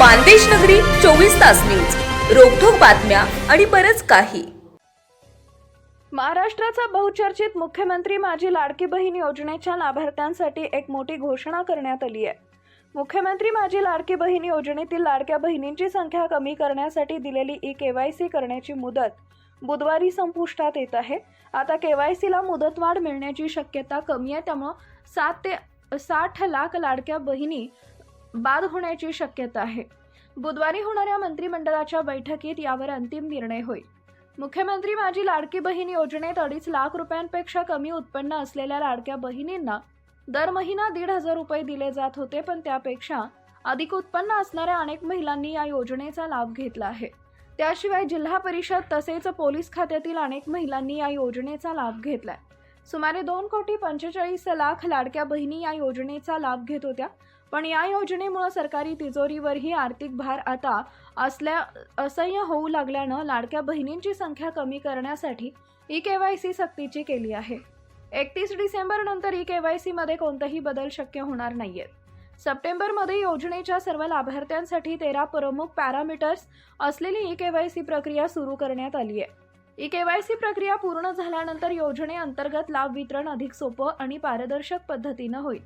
मानदेश नगरी चोवीस तास न्यूज. रोखोक बातम्या आणि बरच काही. महाराष्ट्राचा बहुचर्चित मुख्यमंत्री माझी लाडकी बहीण योजनेच्या लाभार्थ्यांसाठी एक मोठी घोषणा करण्यात आली आहे. मुख्यमंत्री माझी लाडकी बहीण योजनेतील लाडक्या बहिणींची संख्या कमी करण्यासाठी दिलेली ई केवायसी करण्याची मुदत बुधवारी संपुष्टात येत आहे. आता केवायसीला मुदतवाढ मिळण्याची शक्यता कमी आहे त्यामुळं सात ते साठ लाख लाडक्या बहिणी बाद होण्याची शक्यता आहे. बुधवारी होणाऱ्या मंत्रिमंडळाच्या बैठकीत यावर अंतिम निर्णय होईल. मुख्यमंत्री माझी लाडकी बहीण योजनेत अडीच लाख रुपयांपेक्षा कमी उत्पन्न असलेल्या लाडक्या बहिणींना दर महिना दीड हजार रुपये दिले जात होते पण त्यापेक्षा अधिक उत्पन्न असणाऱ्या अनेक महिलांनी या योजनेचा लाभ घेतला आहे. त्याशिवाय जिल्हा परिषद तसेच पोलीस खात्यातील अनेक महिलांनी या योजनेचा लाभ घेतलाय. सुमारे दोन कोटी पंचेचाळीस लाख लाडक्या बहिणी या योजनेचा लाभ घेत होत्या पण या योजनेमुळे सरकारी तिजोरीवरही आर्थिक भार आता असल्या असह्य होऊ लागल्यानं लाडक्या बहिणींची संख्या कमी करण्यासाठी ई के वाय सी सक्तीची केली आहे. एकतीस डिसेंबर नंतर ई के वाय सीमध्ये कोणताही बदल शक्य होणार नाहीयेत सप्टेंबरमध्ये योजनेच्या सर्व लाभार्थ्यांसाठी तेरा प्रमुख पॅरामीटर्स असलेली ई के वाय सी प्रक्रिया सुरू करण्यात आली आहे. ई के वाय सी प्रक्रिया पूर्ण झाल्यानंतर योजनेअंतर्गत लाभ वितरण अधिक सोपं आणि पारदर्शक पद्धतीनं होईल.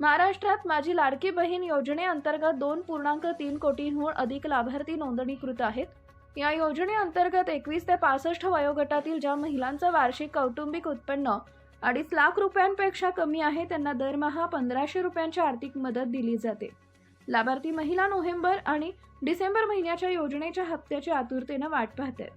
महाराष्ट्रात माझी लाडकी बहीण योजनेअंतर्गत दोन पूर्णांक तीन कोटींहून अधिक लाभार्थी नोंदणीकृत आहेत. या योजनेअंतर्गत एकवीस ते पासष्ट वयोगटातील ज्या महिलांचं वार्षिक कौटुंबिक उत्पन्न अडीच लाख रुपयांपेक्षा कमी आहे त्यांना दरमहा पंधराशे रुपयांची आर्थिक मदत दिली जाते. लाभार्थी महिला नोव्हेंबर आणि डिसेंबर महिन्याच्या योजनेच्या हप्त्याची आतुरतेनं वाट पाहतात